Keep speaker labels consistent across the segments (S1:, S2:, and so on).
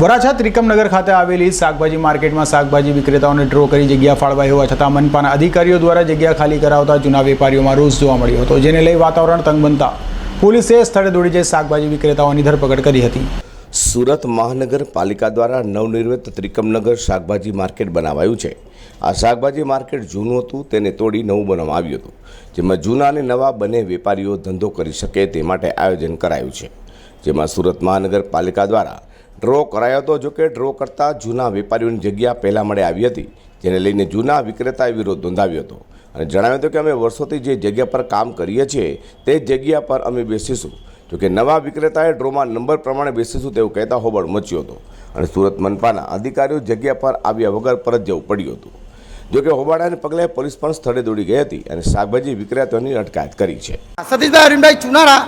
S1: વરાછા ત્રિકમનગર ખાતે આવેલી શાકભાજી માર્કેટમાં શાકભાજી વિક્રેતાઓને ડ્રો કરી જગ્યા ફાળવાઈ હોવા છતાં મનપાના અધિકારીઓ દ્વારા જગ્યા ખાલી કરાવતા જૂના વેપારીઓમાં રોષ જોવા મળ્યો હતો, જેને લઈ વાતાવરણ તંગ બનતા પોલીસે સ્થળે દોડી જઈ શાકભાજી વિક્રેતાઓની ધરપકડ કરી હતી.
S2: સુરત મહાનગરપાલિકા દ્વારા નવનિર્મિત ત્રિકમનગર શાકભાજી માર્કેટ બનાવાયું છે. આ શાકભાજી માર્કેટ જૂનું હતું, તેને તોડી નવું બનાવવામાં આવ્યું હતું, જેમાં જૂના અને નવા બંને વેપારીઓ ધંધો કરી શકે તે માટે આયોજન કરાયું છે. જેમાં સુરત મહાનગરપાલિકા દ્વારા ડ્રો કરાયો હતો જોકે ડ્રો કરતાં જૂના વેપારીઓની જગ્યા પહેલાં મળે આવી હતી, જેને લઈને જૂના વિક્રેતાએ વિરોધ નોંધાવ્યો હતો. અને જણાવ્યું હતું કે અમે વર્ષોથી જે જગ્યા પર કામ કરીએ છીએ, તે જગ્યા પર અમે બેસીશું. જોકે નવા વિક્રેતાએ ડ્રોમાં નંબર પ્રમાણે બેસીશું તેવું કહેતા હોબળ મચ્યો હતો. અને સુરત મનપાના અધિકારીઓ જગ્યા પર આવ્યા વગર પરત જવું પડ્યું હતું. જોકે હોબાળાને પગલે પોલીસ પણ સ્થળે દોડી ગઈ હતી અને શાકભાજી વિક્રેતાઓની અટકાયત કરી છે.
S3: સતીશભાઈ અરવિંદભાઈ ચુનારા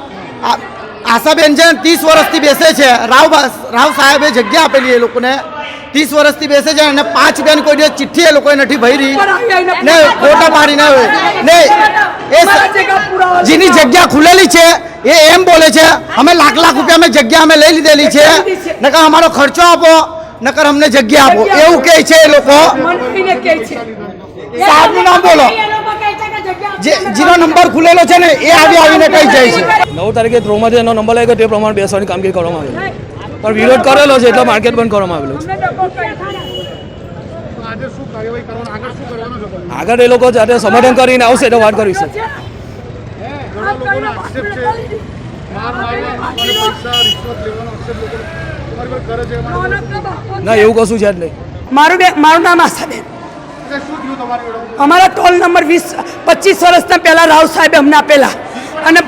S3: આશાબેન છે ત્રીસ વર્ષથી બેસે છે. રાવ રાવ સાહેબે જગ્યા આપેલી એ લોકોને. ત્રીસ વર્ષથી બેસે છે અને પાંચ બેન કોઈ ચિઠ્ઠી એ લોકોએ નથી ભરી. ને ફોટા પાડીને ને એ જેની જગ્યા ખુલેલી છે એ એમ બોલે છે અમે લાખ લાખ રૂપિયા અમે જગ્યા અમે લઈ લીધેલી છે. નકર અમારો ખર્ચો આપો નકર અમને જગ્યા આપો. એવું કહે છે એ લોકો. સાહેબનું નામ બોલો. જે જેનો નંબર ખુલેલો છે ને એ આવી આવીને કહી જાય છે.
S4: નવ તારીખે ધ્રોમાંથી એનો નંબર લાગ્યો તે પ્રમાણે બેસવાની કામગીરી કરવામાં આવી પણ વિરોધ કરેલો છે એટલે માર્કેટ બંધ કરવામાં આવેલું છે. આગળ એ લોકો જાતે સમાધાન કરીને આવશે તો વાત કરીશું. ના એવું કશું છે જ નહીં.
S5: મારું બે મારું નામ આશાબેન. અમારા ટોલ નંબર વીસ પચીસ વર્ષના પહેલા રાવ સાહેબે અમને આપેલા. અને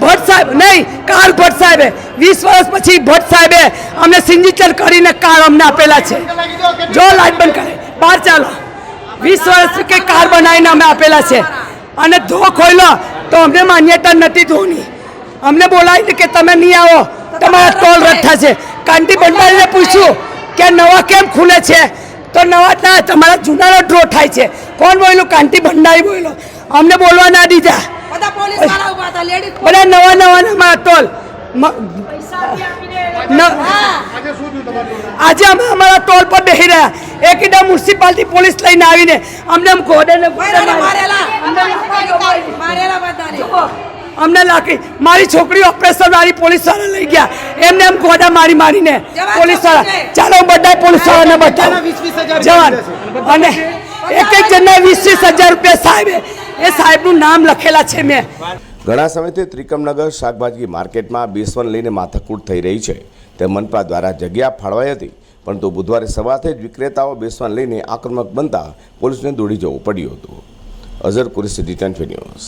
S5: ભટ્ટ સાહેબ નહીં કાળ ભટ્ટ સાહેબે. વીસ વર્ષ પછી ભટ્ટ સાહેબે અમને સિગ્નેચર કરીને કાર અમને આપેલા છે. જો લાઈટ બંધ કરે. બહાર ચાલો. વીસ વર્ષ કે કાર બનાવીને અમે આપેલા છે. અને ધો ખોલ્યો તો અમને માન્યતા નથી ધોની. અમને બોલાવીને કે તમે નહીં આવો તમારા ટોલ રદ થશે. કાંતિ ભંડારીને પૂછ્યું કે નવા કેમ ખુલે છે? તો નવા ના તમારા જૂનાનો ડ્રો થાય છે. કોણ બોલ્યું? કાંતિ ભંડારી બોલ્યો. અમને બોલવા ના દીધા.
S6: બધા
S5: નવા નવા નવા ટોલ આજે અમે અમારા ટોલ પર બેસી રહ્યા. એકદમ મ્યુનિસિપાલિટી પોલીસ લઈને આવીને અમને ઘોડે ને અમને લાગી મારી છોકરી ઓપરેશન વાળી પોલીસવાળા લઈ ગયા. એમને એમ ગોડા મારી મારીને
S6: પોલીસવાળા.
S5: ચાલો બધા પોલીસ વાળાને બતાવો. જવાન. અને એક એક જણના વીસ વીસ હજાર રૂપિયા સાહેબ એ સાહેબનું નામ લખેલા છે મેં.
S2: ઘણા સમયથી ત્રિકમનગર શાકભાજી માર્કેટમાં બેસવન લઈને માથાકૂટ થઈ રહી છે. તે મનપા દ્વારા જગ્યા ફાળવાઈ હતી પરંતુ બુધવારે સવારથી જ વિક્રેતાઓ બેસવાન લઈને આક્રમક બનતા પોલીસને દોડી જવું પડ્યું હતું. Azhar Qureshi detention news.